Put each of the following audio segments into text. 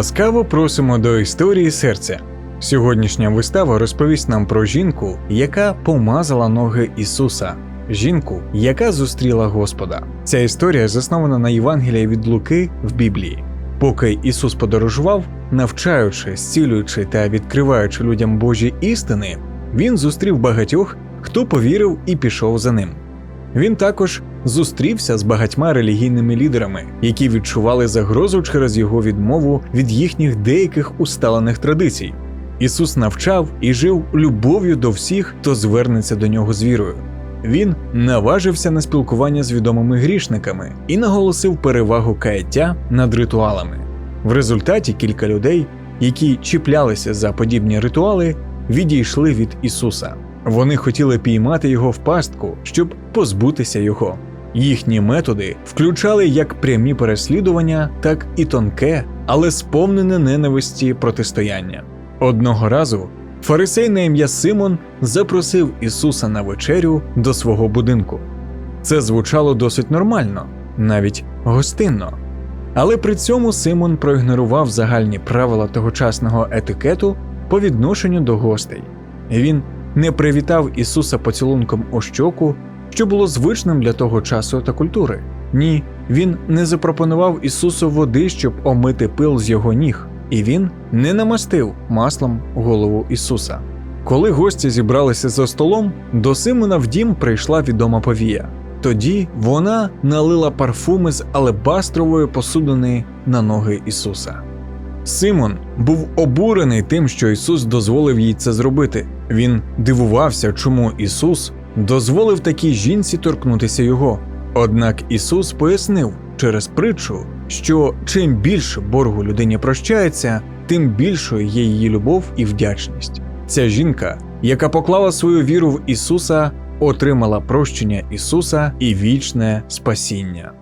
Ласкаво просимо до історії серця. Сьогоднішня вистава розповість нам про жінку, яка помазала ноги Ісуса, жінку, яка зустріла Господа. Ця історія заснована на Євангелії від Луки в Біблії. Поки Ісус подорожував, навчаючи, зцілюючи та відкриваючи людям Божі істини, він зустрів багатьох, хто повірив і пішов за ним. Він також зустрівся з багатьма релігійними лідерами, які відчували загрозу через його відмову від їхніх деяких усталених традицій. Ісус навчав і жив любов'ю до всіх, хто звернеться до нього з вірою. Він наважився на спілкування з відомими грішниками і наголосив перевагу каяття над ритуалами. В результаті кілька людей, які чіплялися за подібні ритуали, відійшли від Ісуса. Вони хотіли піймати його в пастку, щоб позбутися його. Їхні методи включали як прямі переслідування, так і тонке, але сповнене ненависті протистояння. Одного разу фарисей на ім'я Симон запросив Ісуса на вечерю до свого будинку. Це звучало досить нормально, навіть гостинно. Але при цьому Симон проігнорував загальні правила тогочасного етикету по відношенню до гостей. Він не привітав Ісуса поцілунком у щоку, що було звичним для того часу та культури. Ні, він не запропонував Ісусу води, щоб омити пил з його ніг, і він не намастив маслом голову Ісуса. Коли гості зібралися за столом, до Симона в дім прийшла відома повія. Тоді вона налила парфуми з алебастрової посудини на ноги Ісуса. Симон був обурений тим, що Ісус дозволив їй це зробити. Він дивувався, чому Ісус дозволив такій жінці торкнутися його. Однак Ісус пояснив через притчу, що чим більше боргу людині прощається, тим більшою є її любов і вдячність. Ця жінка, яка поклала свою віру в Ісуса, отримала прощення Ісуса і вічне спасіння.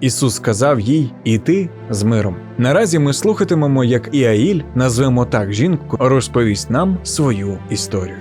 Ісус сказав їй іти з миром. Наразі ми слухатимемо, як Іаїль, назвемо так жінку, розповість нам свою історію.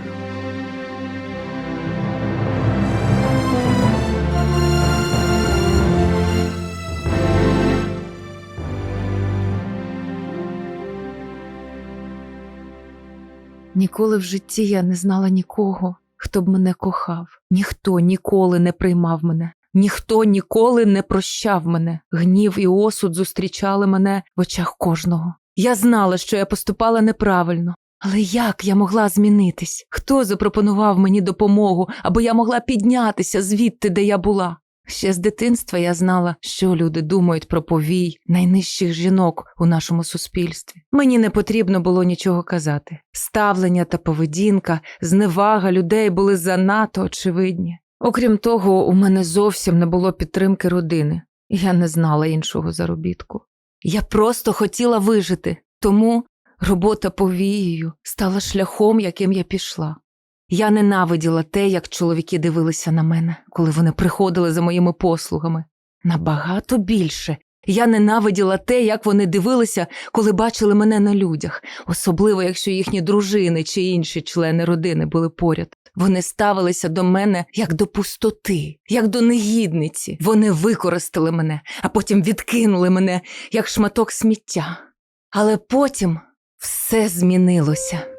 Ніколи в житті я не знала нікого, хто б мене кохав. Ніхто ніколи не приймав мене. Ніхто ніколи не прощав мене. Гнів і осуд зустрічали мене в очах кожного. Я знала, що я поступала неправильно. Але як я могла змінитись? Хто запропонував мені допомогу, аби я могла піднятися звідти, де я була? Ще з дитинства я знала, що люди думають про повій найнижчих жінок у нашому суспільстві. Мені не потрібно було нічого казати. Ставлення та поведінка, зневага людей були занадто очевидні. Окрім того, у мене зовсім не було підтримки родини. Я не знала іншого заробітку. Я просто хотіла вижити, тому робота повією стала шляхом, яким я пішла. Я ненавиділа те, як чоловіки дивилися на мене, коли вони приходили за моїми послугами. Набагато більше. Я ненавиділа те, як вони дивилися, коли бачили мене на людях, особливо якщо їхні дружини чи інші члени родини були поряд. Вони ставилися до мене як до пустоти, як до негідниці. Вони використали мене, а потім відкинули мене як шматок сміття. Але потім все змінилося.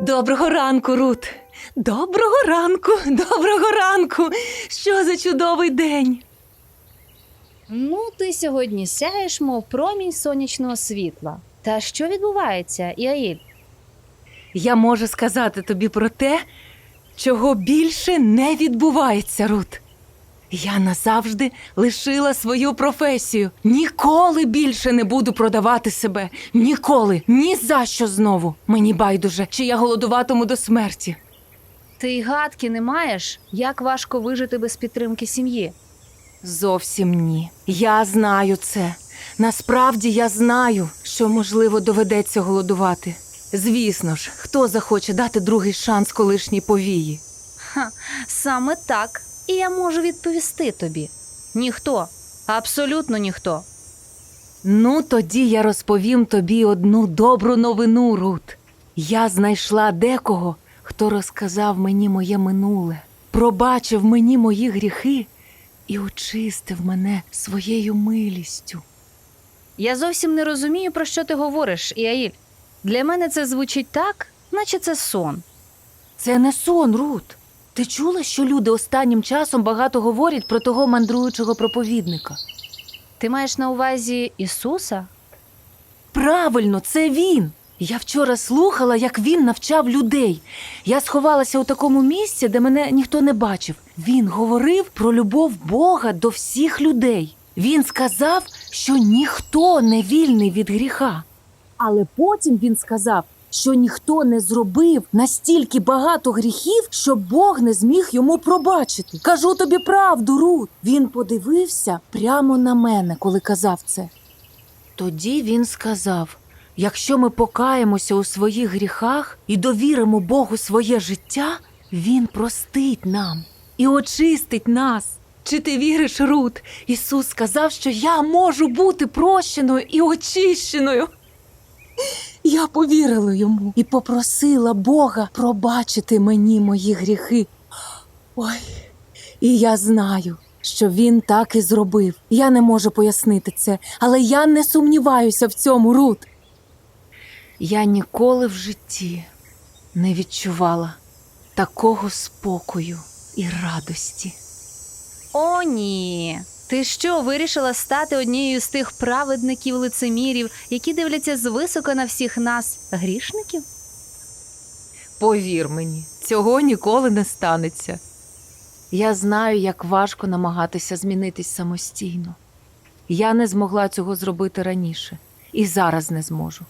Доброго ранку, Рут. Доброго ранку, доброго ранку. Що за чудовий день. Ну, ти сьогодні сяєш, мов промінь сонячного світла. Та що відбувається, Іаїль? Я можу сказати тобі про те, чого більше не відбувається, Рут. Я назавжди лишила свою професію. Ніколи більше не буду продавати себе. Ніколи, ні за що знову. Мені байдуже, чи я голодуватиму до смерті. Ти й гадки не маєш, як важко вижити без підтримки сім'ї. Зовсім ні. Я знаю це. Насправді я знаю, що можливо доведеться голодувати. Звісно ж, хто захоче дати другий шанс колишній повії? Ха, саме так. І я можу відповісти тобі. Ніхто, абсолютно ніхто. Ну, тоді я розповім тобі одну добру новину, Рут. Я знайшла декого, хто розказав мені моє минуле, пробачив мені мої гріхи і очистив мене своєю милістю. Я зовсім не розумію, про що ти говориш, Іаїль. Для мене це звучить так, наче це сон. Це не сон, Рут. Ти чула, що люди останнім часом багато говорять про того мандруючого проповідника? Ти маєш на увазі Ісуса? Правильно, це він. Я вчора слухала, як він навчав людей. Я сховалася у такому місці, де мене ніхто не бачив. Він говорив про любов Бога до всіх людей. Він сказав, що ніхто не вільний від гріха. Але потім він сказав, що ніхто не зробив настільки багато гріхів, що Бог не зміг йому пробачити. Кажу тобі правду, Рут. Він подивився прямо на мене, коли казав це. Тоді він сказав: якщо ми покаємося у своїх гріхах і довіримо Богу своє життя, Він простить нам і очистить нас. Чи ти віриш, Рут? Ісус сказав, що я можу бути прощеною і очищеною. Я повірила йому і попросила Бога пробачити мені мої гріхи. Ой, і я знаю, що він так і зробив. Я не можу пояснити це, але я не сумніваюся в цьому, Рут. Я ніколи в житті не відчувала такого спокою і радості. О, ні. Ти що, вирішила стати однією з тих праведників лицемірів, які дивляться звисока на всіх нас, грішників? Повір мені, цього ніколи не станеться. Я знаю, як важко намагатися змінитись самостійно. Я не змогла цього зробити раніше і зараз не зможу.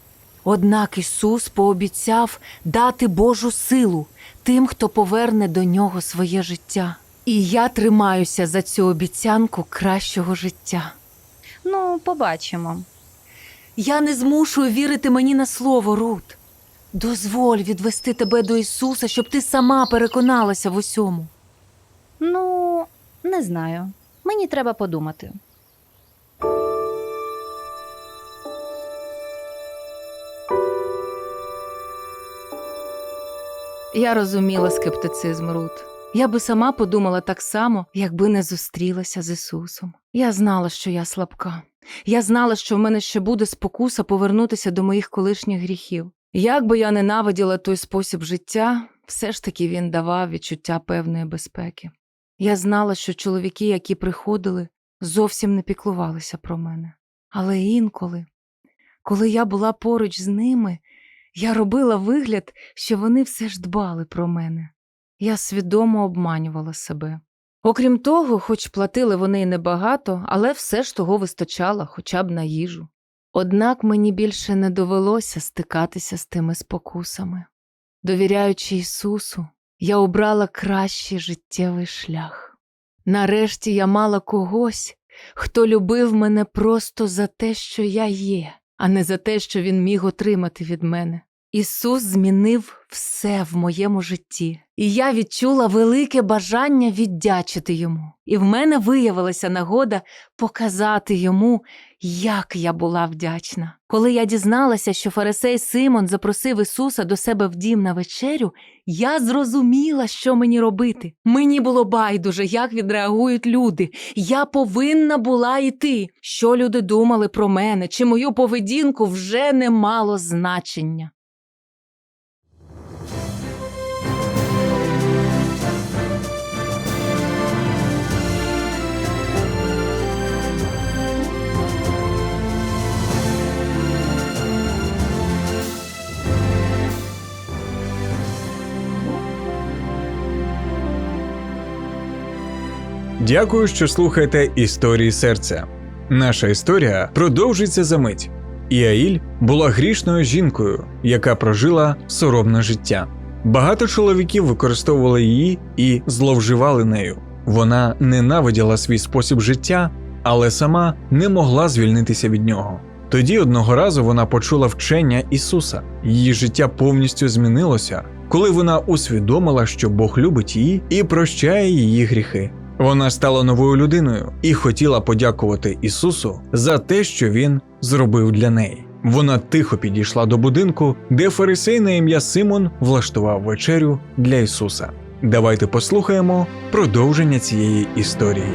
Однак Ісус пообіцяв дати Божу силу тим, хто поверне до нього своє життя. І я тримаюся за цю обіцянку кращого життя. Ну, побачимо. Я не змушую вірити мені на слово, Рут. Дозволь відвести тебе до Ісуса, щоб ти сама переконалася в усьому. Ну, не знаю. Мені треба подумати. Я розуміла скептицизм Рут. Я би сама подумала так само, якби не зустрілася з Ісусом. Я знала, що я слабка. Я знала, що в мене ще буде спокуса повернутися до моїх колишніх гріхів. Як би я ненавиділа той спосіб життя, все ж таки він давав відчуття певної безпеки. Я знала, що чоловіки, які приходили, зовсім не піклувалися про мене. Але інколи, коли я була поруч з ними, я робила вигляд, що вони все ж дбали про мене. Я свідомо обманювала себе. Окрім того, хоч платили вони й небагато, але все ж того вистачало хоча б на їжу. Однак мені більше не довелося стикатися з тими спокусами. Довіряючи Ісусу, я обрала кращий життєвий шлях. Нарешті я мала когось, хто любив мене просто за те, що я є, а не за те, що він міг отримати від мене. Ісус змінив все в моєму житті, і я відчула велике бажання віддячити йому. І в мене виявилася нагода показати йому, як я була вдячна. Коли я дізналася, що фарисей Симон запросив Ісуса до себе в дім на вечерю, я зрозуміла, що мені робити. Мені було байдуже, як відреагують люди. Я повинна була йти. Що люди думали про мене, чи мою поведінку вже не мало значення. Дякую, що слухаєте історії серця. Наша історія продовжиться за мить. Іаїль була грішною жінкою, яка прожила соромне життя. Багато чоловіків використовували її і зловживали нею. Вона ненавиділа свій спосіб життя, але сама не могла звільнитися від нього. Тоді одного разу вона почула вчення Ісуса. Її життя повністю змінилося, коли вона усвідомила, що Бог любить її і прощає її гріхи. Вона стала новою людиною і хотіла подякувати Ісусу за те, що Він зробив для неї. Вона тихо підійшла до будинку, де фарисей на ім'я Симон влаштував вечерю для Ісуса. Давайте послухаємо продовження цієї історії.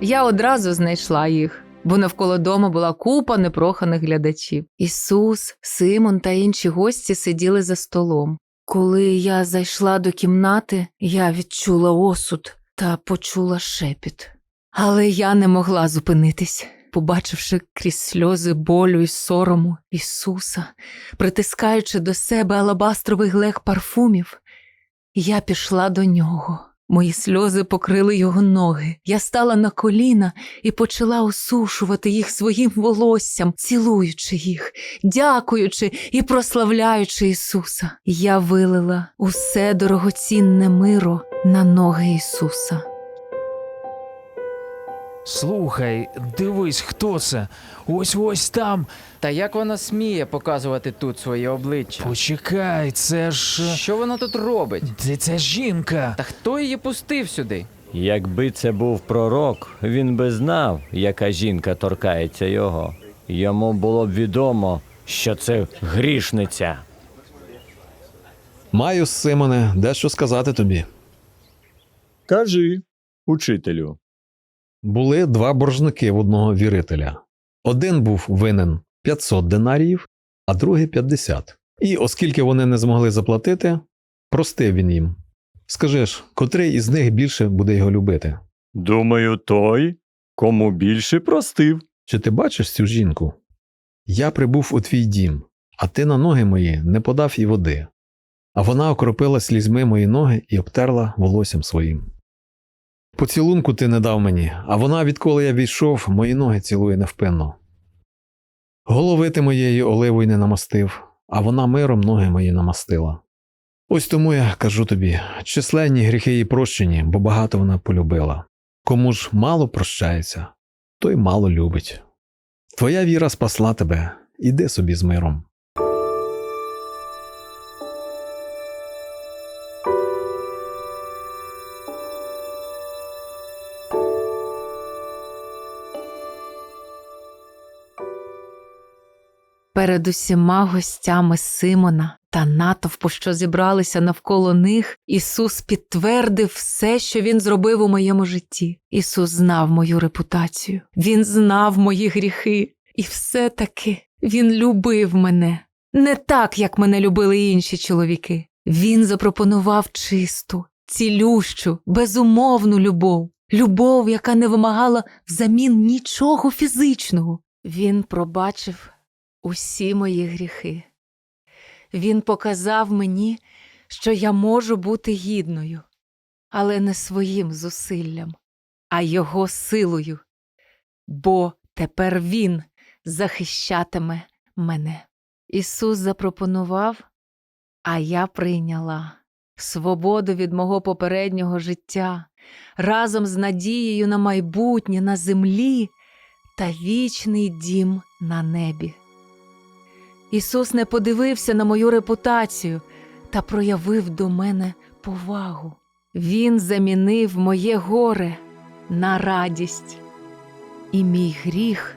Я одразу знайшла їх бо навколо дому була купа непроханих глядачів. Ісус, Симон та інші гості сиділи за столом. Коли я зайшла до кімнати, я відчула осуд та почула шепіт. Але я не могла зупинитись, побачивши крізь сльози болю і сорому Ісуса, притискаючи до себе алабастровий глек парфумів, я пішла до нього. Мої сльози покрили його ноги. Я стала на коліна і почала осушувати їх своїм волоссям, цілуючи їх, дякуючи і прославляючи Ісуса. Я вилила усе дорогоцінне миро на ноги Ісуса. Слухай, дивись, хто це? Ось ось там. Та як вона сміє показувати тут своє обличчя? Почекай, це ж. е, Що вона тут робить? Це, це жінка. Та хто її пустив сюди? Якби це був пророк, він би знав, яка жінка торкається його. Йому було б відомо, що це грішниця. Маю, Симоне, дещо сказати тобі. Кажи, учителю. Були два боржники в одного вірителя. Один був винен 500 динаріїв, а другий 50. І оскільки вони не змогли заплатити, простив він їм. Скажи ж, котрий із них більше буде його любити? Думаю, той, кому більше простив. Чи ти бачиш цю жінку? Я прибув у твій дім, а ти на ноги мої не подав і води. А вона окропила слізьми мої ноги і обтерла волоссям своїм. Поцілунку ти не дав мені, а вона, відколи я війшов, мої ноги цілує невпинно. Голови ти моєї оливою не намастив, а вона миром ноги мої намастила. Ось тому я кажу тобі численні гріхи її прощені, бо багато вона полюбила. Кому ж мало прощається, той мало любить. Твоя віра спасла тебе, іди собі з миром. Перед усіма гостями Симона та натовпу, що зібралися навколо них, Ісус підтвердив все, що Він зробив у моєму житті. Ісус знав мою репутацію, Він знав мої гріхи, і все-таки Він любив мене. Не так, як мене любили інші чоловіки. Він запропонував чисту, цілющу, безумовну любов, любов, яка не вимагала взамін нічого фізичного. Він пробачив усі мої гріхи. Він показав мені, що я можу бути гідною, але не своїм зусиллям, а його силою, бо тепер він захищатиме мене. Ісус запропонував, а я прийняла свободу від мого попереднього життя разом з надією на майбутнє на землі та вічний дім на небі. Ісус не подивився на мою репутацію та проявив до мене повагу. Він замінив моє горе на радість, і мій гріх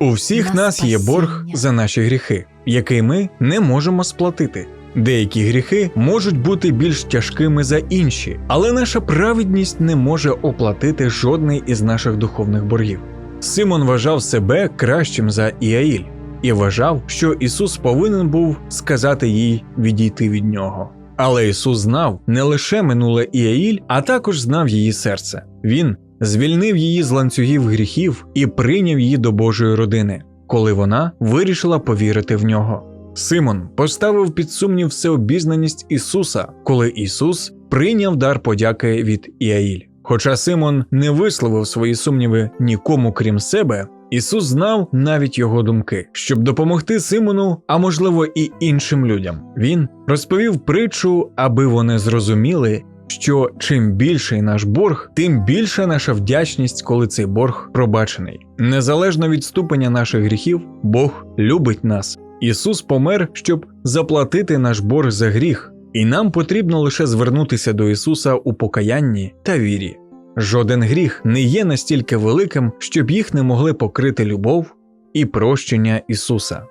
У всіх На нас є борг за наші гріхи, який ми не можемо сплатити. Деякі гріхи можуть бути більш тяжкими за інші, але наша праведність не може оплатити жодний із наших духовних боргів. Симон вважав себе кращим за Іаїль і вважав, що Ісус повинен був сказати їй відійти від нього. Але Ісус знав не лише минуле Іаїль, а також знав її серце. Він звільнив її з ланцюгів гріхів і прийняв її до Божої родини, коли вона вирішила повірити в нього. Симон поставив під сумнів всеобізнаність Ісуса, коли Ісус прийняв дар подяки від Іаїль. Хоча Симон не висловив свої сумніви нікому крім себе, Ісус знав навіть його думки, щоб допомогти Симону, а можливо і іншим людям. Він розповів притчу, аби вони зрозуміли, що чим більший наш борг, тим більша наша вдячність, коли цей борг пробачений. Незалежно від ступеня наших гріхів, Бог любить нас. Ісус помер, щоб заплатити наш борг за гріх, і нам потрібно лише звернутися до Ісуса у покаянні та вірі. Жоден гріх не є настільки великим, щоб їх не могли покрити любов і прощення Ісуса.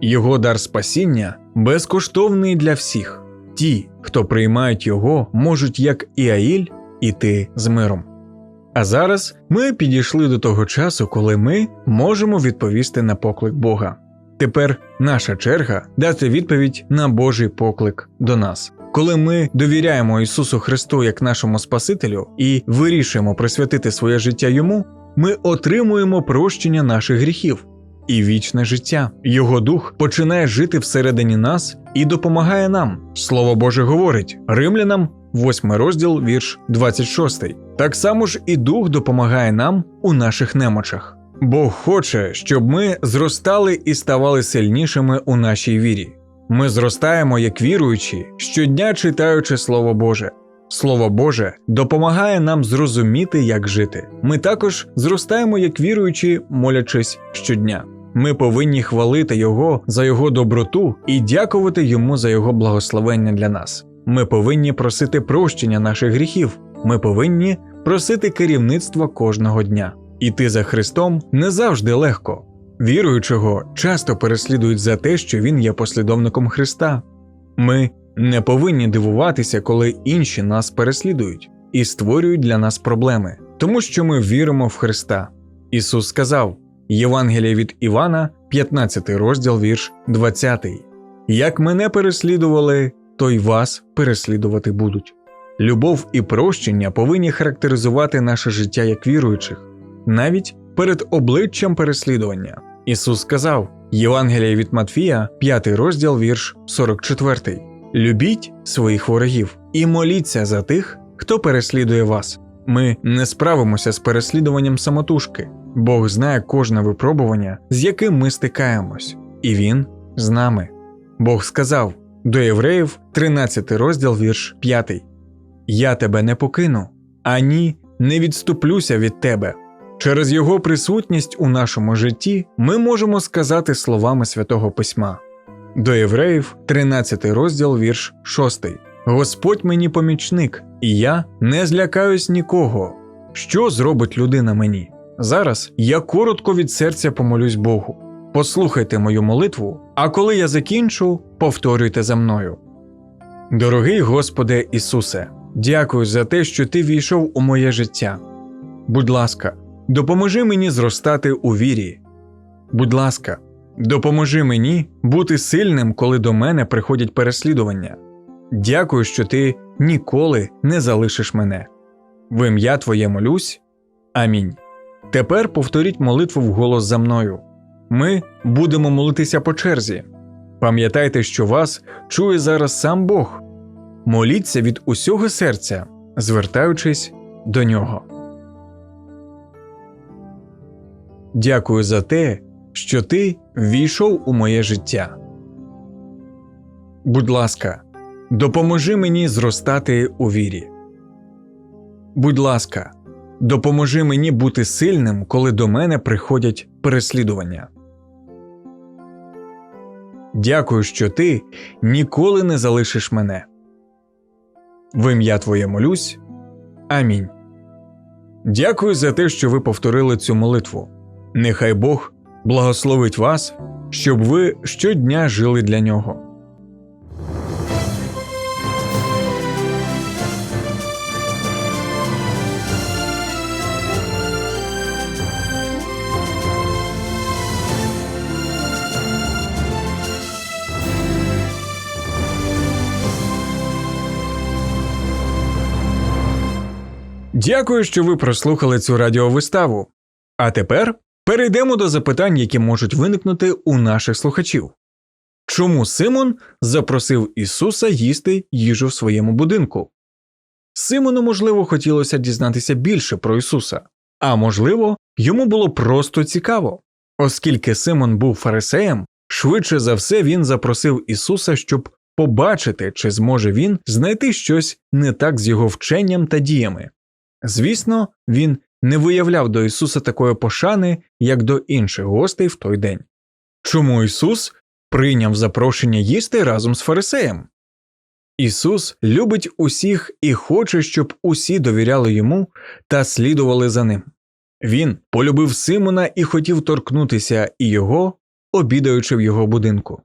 Його дар спасіння безкоштовний для всіх. Ті, хто приймають його, можуть, як Іаїль, іти з миром. А зараз ми підійшли до того часу, коли ми можемо відповісти на поклик Бога. Тепер наша черга дати відповідь на Божий поклик до нас. Коли ми довіряємо Ісусу Христу як нашому Спасителю і вирішуємо присвятити своє життя Йому, ми отримуємо прощення наших гріхів і вічне життя. Його дух починає жити всередині нас і допомагає нам. Слово Боже говорить Римлянам, 8 розділ, вірш 26. Так само ж і дух допомагає нам у наших немочах. Бог хоче, щоб ми зростали і ставали сильнішими у нашій вірі. Ми зростаємо як віруючі, щодня читаючи Слово Боже. Слово Боже допомагає нам зрозуміти, як жити. Ми також зростаємо як віруючі, молячись щодня. Ми повинні хвалити Його за Його доброту і дякувати Йому за Його благословення для нас. Ми повинні просити прощення наших гріхів. Ми повинні просити керівництва кожного дня. Іти за Христом не завжди легко. Віруючого часто переслідують за те, що він є послідовником Христа. Ми не повинні дивуватися, коли інші нас переслідують і створюють для нас проблеми, тому що ми віримо в Христа. Ісус сказав Євангелія від Івана, 15 розділ, вірш 20. Як мене переслідували, то й вас переслідувати будуть. Любов і прощення повинні характеризувати наше життя як віруючих, навіть перед обличчям переслідування. Ісус сказав Євангелія від Матфія, 5 розділ, вірш 44. Любіть своїх ворогів і моліться за тих, хто переслідує вас. Ми не справимося з переслідуванням самотужки. Бог знає кожне випробування, з яким ми стикаємось, і Він з нами. Бог сказав до Євреїв, 13 розділ, вірш 5. Я тебе не покину, ані не відступлюся від тебе. Через його присутність у нашому житті ми можемо сказати словами святого письма. До Євреїв, 13 розділ, вірш 6. Господь мені помічник, і я не злякаюсь нікого. Що зробить людина мені? Зараз я коротко від серця помолюсь Богу. Послухайте мою молитву, а коли я закінчу, повторюйте за мною. Дорогий Господи Ісусе, дякую за те, що Ти війшов у моє життя. Будь ласка, допоможи мені зростати у вірі. Будь ласка, допоможи мені бути сильним, коли до мене приходять переслідування. Дякую, що ти ніколи не залишиш мене. В ім'я Твоє молюсь. Амінь. Тепер повторіть молитву вголос за мною. Ми будемо молитися по черзі. Пам'ятайте, що вас чує зараз сам Бог. Моліться від усього серця, звертаючись до нього. Дякую за те, що ти ввійшов у моє життя. Будь ласка, допоможи мені зростати у вірі. Будь ласка, допоможи мені бути сильним, коли до мене приходять переслідування. Дякую, що ти ніколи не залишиш мене. В ім'я Твоє молюсь. Амінь. Дякую за те, що ви повторили цю молитву. Нехай Бог благословить вас, щоб ви щодня жили для нього. Дякую, що ви прослухали цю радіовиставу. А тепер перейдемо до запитань, які можуть виникнути у наших слухачів. Чому Симон запросив Ісуса їсти їжу в своєму будинку? Симону, можливо, хотілося дізнатися більше про Ісуса, а можливо, йому було просто цікаво. Оскільки Симон був фарисеєм, швидше за все він запросив Ісуса, щоб побачити, чи зможе він знайти щось не так з його вченням та діями. Звісно, він не виявляв до Ісуса такої пошани, як до інших гостей в той день. Чому Ісус прийняв запрошення їсти разом з фарисеєм? Ісус любить усіх і хоче, щоб усі довіряли йому та слідували за ним. Він полюбив Симона і хотів торкнутися і його, обідаючи в його будинку.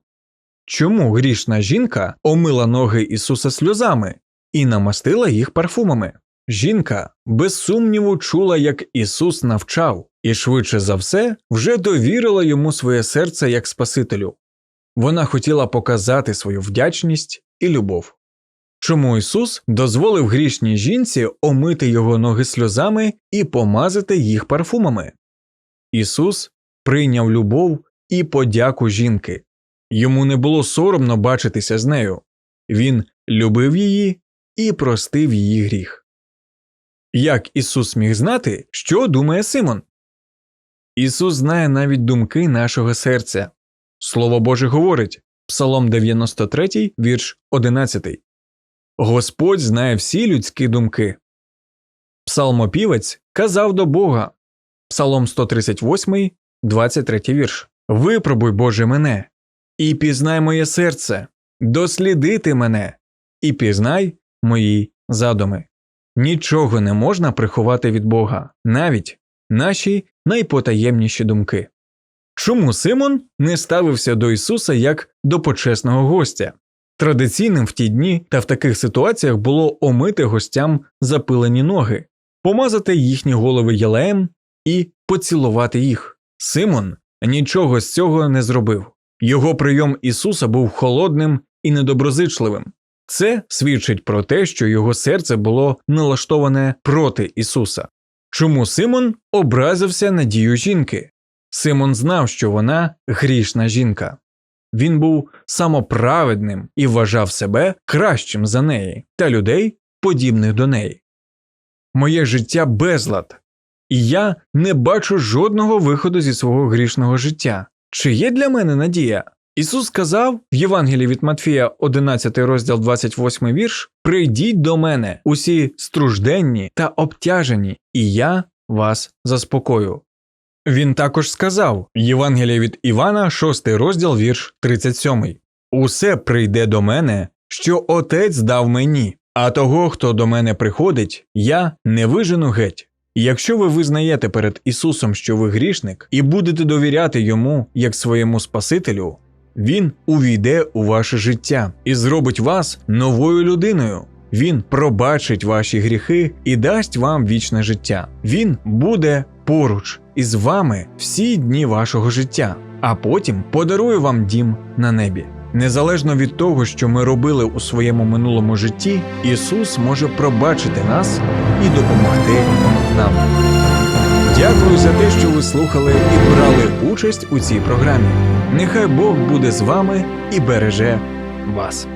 Чому грішна жінка омила ноги Ісуса сльозами і намастила їх парфумами? Жінка без сумніву чула, як Ісус навчав, і швидше за все вже довірила йому своє серце як Спасителю. Вона хотіла показати свою вдячність і любов. Чому Ісус дозволив грішній жінці омити його ноги сльозами і помазати їх парфумами? Ісус прийняв любов і подяку жінки. Йому не було соромно бачитися з нею. Він любив її і простив її гріх. Як Ісус міг знати, що думає Симон? Ісус знає навіть думки нашого серця. Слово Боже говорить Псалом 93, вірш 11. Господь знає всі людські думки. Псалмопівець казав до Бога. Псалом 138, 23 вірш. Випробуй, Боже, мене, і пізнай моє серце, дослідити мене, і пізнай мої задуми. Нічого не можна приховати від Бога, навіть наші найпотаємніші думки. Чому Симон не ставився до Ісуса як до почесного гостя? Традиційним в ті дні та в таких ситуаціях було омити гостям запилені ноги, помазати їхні голови ялеєм і поцілувати їх. Симон нічого з цього не зробив. Його прийом Ісуса був холодним і недоброзичливим. Це свідчить про те, що його серце було налаштоване проти Ісуса. Чому Симон образився на дію жінки? Симон знав, що вона грішна жінка. Він був самоправедним і вважав себе кращим за неї та людей, подібних до неї. Моє життя безлад, і я не бачу жодного виходу зі свого грішного життя. Чи є для мене надія? Ісус сказав в Євангелії від Матфія, 11 розділ 28 вірш: Прийдіть до мене, усі стружденні та обтяжені, і я вас заспокою. Він також сказав Євангелія від Івана, 6 розділ, вірш 37. Усе прийде до мене, що Отець дав мені, а того, хто до мене приходить, я не вижену геть. Якщо ви визнаєте перед Ісусом, що ви грішник, і будете довіряти йому як своєму Спасителю, Він увійде у ваше життя і зробить вас новою людиною. Він пробачить ваші гріхи і дасть вам вічне життя. Він буде поруч із вами всі дні вашого життя, а потім подарує вам дім на небі. Незалежно від того, що ми робили у своєму минулому житті, Ісус може пробачити нас і допомогти нам. Дякую за те, що ви слухали і брали участь у цій програмі. Нехай Бог буде з вами і береже вас.